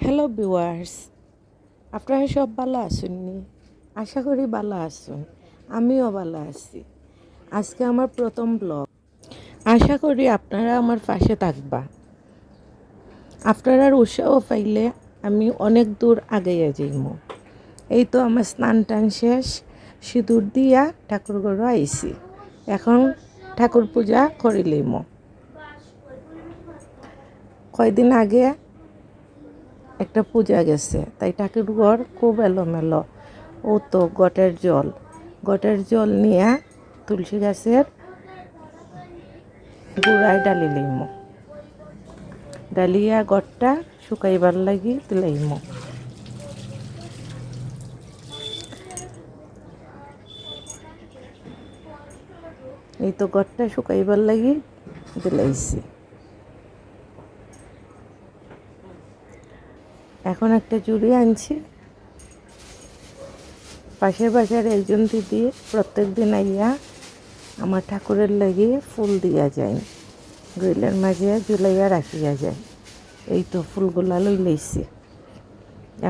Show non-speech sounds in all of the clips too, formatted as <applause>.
Hello viewers আপনারা সব ভালো আসুননি আশা করি ভালো আসুন আমিও ভালো আছি। আজকে আমার প্রথম ব্লগ আশা করি আপনারা আমার পাশে থাকবা। আপনারা উৎসাহ পাইলে আমি অনেক দূর আগাইয়া যাইমু। এই তো আমার স্নান টান শেষ। সিঁদুর দিয়া ঠাকুর ঘর আইছি। এখন ঠাকুর পূজা করিলিম কয়দিন আগে একটা পূজা গেছে। তাই ঠাকুর ঘর খুব এলোমেলো। ও তো গটের জল। গটের জল নিয়ে তুলসী গাছের গুড়ায় ডালি লইম। ডালিয়া গড়টা শুকাইবার লাগি দিলাইম এই তো গড়টা শুকাইবার লাগি দিলাইছি। এখন একটা চুড়ি আনছি। পাশের বাসার একজন দিদি প্রত্যেক দিন আইয়া আমার ঠাকুরের লাগি ফুল দিয়া যায়। গ্রিলের মাঝে জুলাইয়া রাখিয়া যায়। এই তো ফুলগুলা লই লইছি।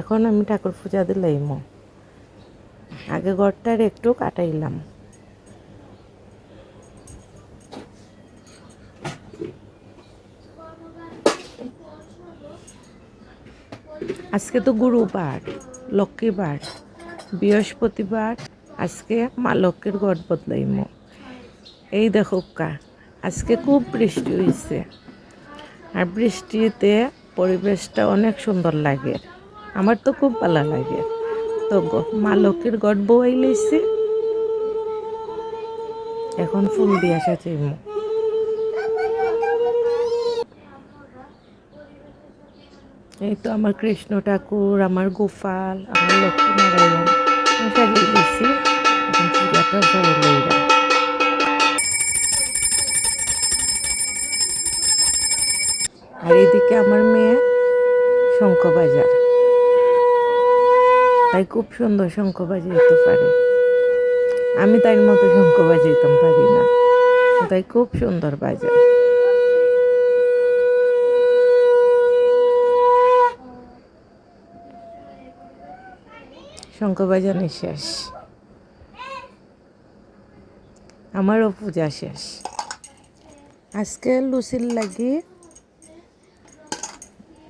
এখন আমি ঠাকুর পূজা দিলাইম। আগে ঘরটার একটু কাটাইলাম। আজকে তো গুরুবার, লক্ষ্মীবার, বৃহস্পতিবার, আজকে মা লক্ষ্মীর গড় বদলাইম এই দেখো কা, আজকে খুব বৃষ্টি হয়েছে আর বৃষ্টিতে পরিবেশটা অনেক সুন্দর লাগে। আমার তো খুব ভালো লাগে। তো মা লক্ষ্মীর গড় বই লইছি এখন ফুল দিয়া সাজাইম। এই তো আমার কৃষ্ণ ঠাকুর, আমার গোপাল, আমার লক্ষ্মী নারায়ণ আমি সাজিয়ে লইরা আর এদিকে আমার মেয়ে শঙ্খ বাজার তাই খুব সুন্দর শঙ্খ বাজাইতে পারে। আমি তার মতো শঙ্খ বাজাইতাম পারি না। তাই খুব সুন্দর বাজায় শঙ্খ বাজানো শেষ আমারও পূজা শেষ। আজকে লুচির লাগি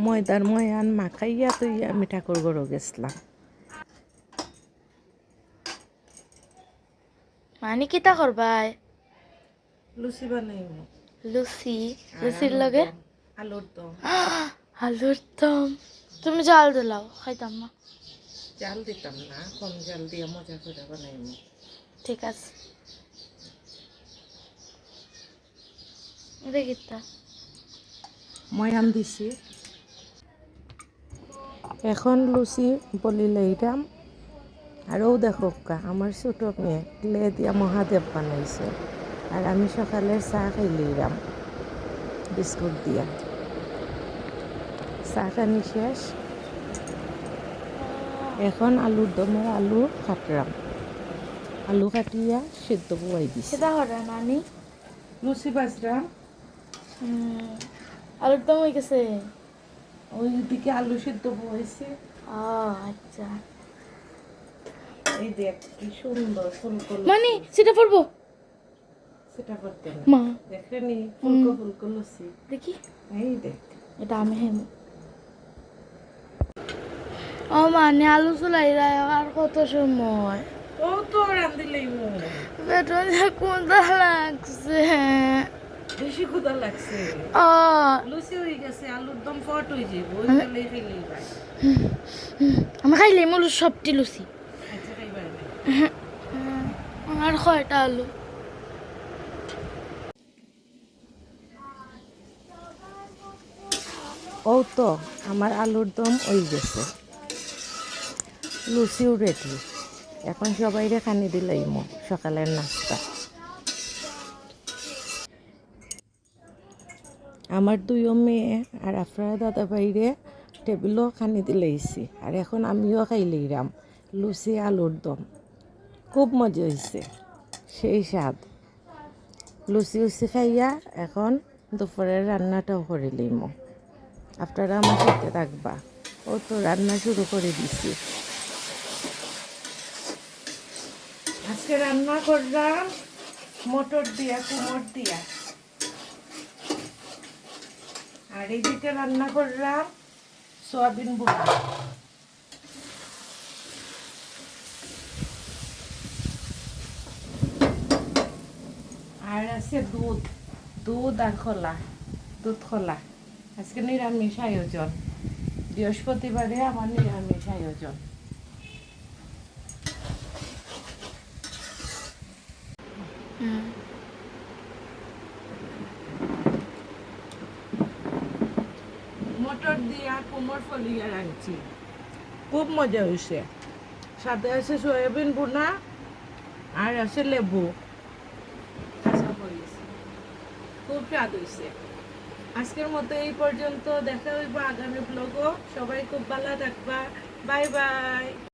ময়দার ময়ান মাখাইয়া তুই আমি ঠাকুর ঘরও গেছিলাম। মানে কিতা করবাই? লুচি বানাইব। লুচি? লুচির লগে? আলুর দম। আলুর দম। <gasps> তুমি জাল দিলাও খাইতাম না। জাল দিতাম না কম জাল দিয়ে মজা করে বানাইব ঠিক আছে। কিতা ময়ান দিছি। এখন লুচি বলি লইরাম আরও দেখো কা আমার ছোট মেয়ে লে দিয়া মহাদেব বানাইছে। আর আমি সকালে চাহ খাই লইরাম বিস্কুট দিয়া। চাহ খানি শেষ। এখন আলুর দমের আলু কাটরাম আলু কাটিয়া সিদ্ধ বয়াই দিছি। সেটা করা নানি। লুচি বাজরাম। হুম, আলুর দম হয়ে গেছে? ওইদিকে আলু সিদ্ধ বয়েছে। ও আচ্ছা। এই দেখ কি সুন্দর ফুলকো মানে সেটা পড়ব সেটা করতে না মা। দেখেনি ফুলকো ফুলকো লুচি। দেখি। এই দেখ। এটা আমি হেম ও মানে আলু চুলাই যায় আর কত সময়? ও তো মনে পেটন যে কোনটা লাগছে। বেশি ক্ষুদা লাগছে। ও। লুচি হয়ে গেছে আলুর দম ফট হয়ে যাব ওই আমি খাইলে মূল সবটি লুচি। আচ্ছা খাইবার আর কয়টা আলু? ও তো আমার আলুর দম ওই গেছে। লুচিও রেডি এখন সবাই খানি দিলাইমো সকালের নাস্তা। আমার দুইও মেয়ে আর আপনারা দাদা বাইরে টেবিলও খানি দিলাইছি, আর এখন আমিও খাই খাইলাইরাম লুচি, আলুর দম। খুব মজা হয়েছে সেই স্বাদ। লুচি উচি খাইয়া এখন দুপুরের রান্নাটাও করে লইম। আপনারা আমার সাথে থাকবা। ও তো রান্না শুরু করে দিছি। আজকে রান্না করলাম মটর দিয়া কুমড় দিয়া। আর এইদিকে রান্না করলাম সয়াবিন বুড়া আর আছে দুধ দুধ আর খোলা, দুধ খোলা। আজকে নিরামিষ আয়োজন। বৃহস্পতিবারে আমার নিরামিষ আয়োজন। মটর দিয়া কোমর ফলিয়া রাঁধছি। খুব মজা হয়েছে সাথে আছে সয়াবিন বোনা আর আছে লেবু। খুব স্বাদ হয়েছে আজকের মতো এই পর্যন্ত দেখা হইব আগামী ব্লগও সবাই খুব ভালো থাকবা। Bye bye.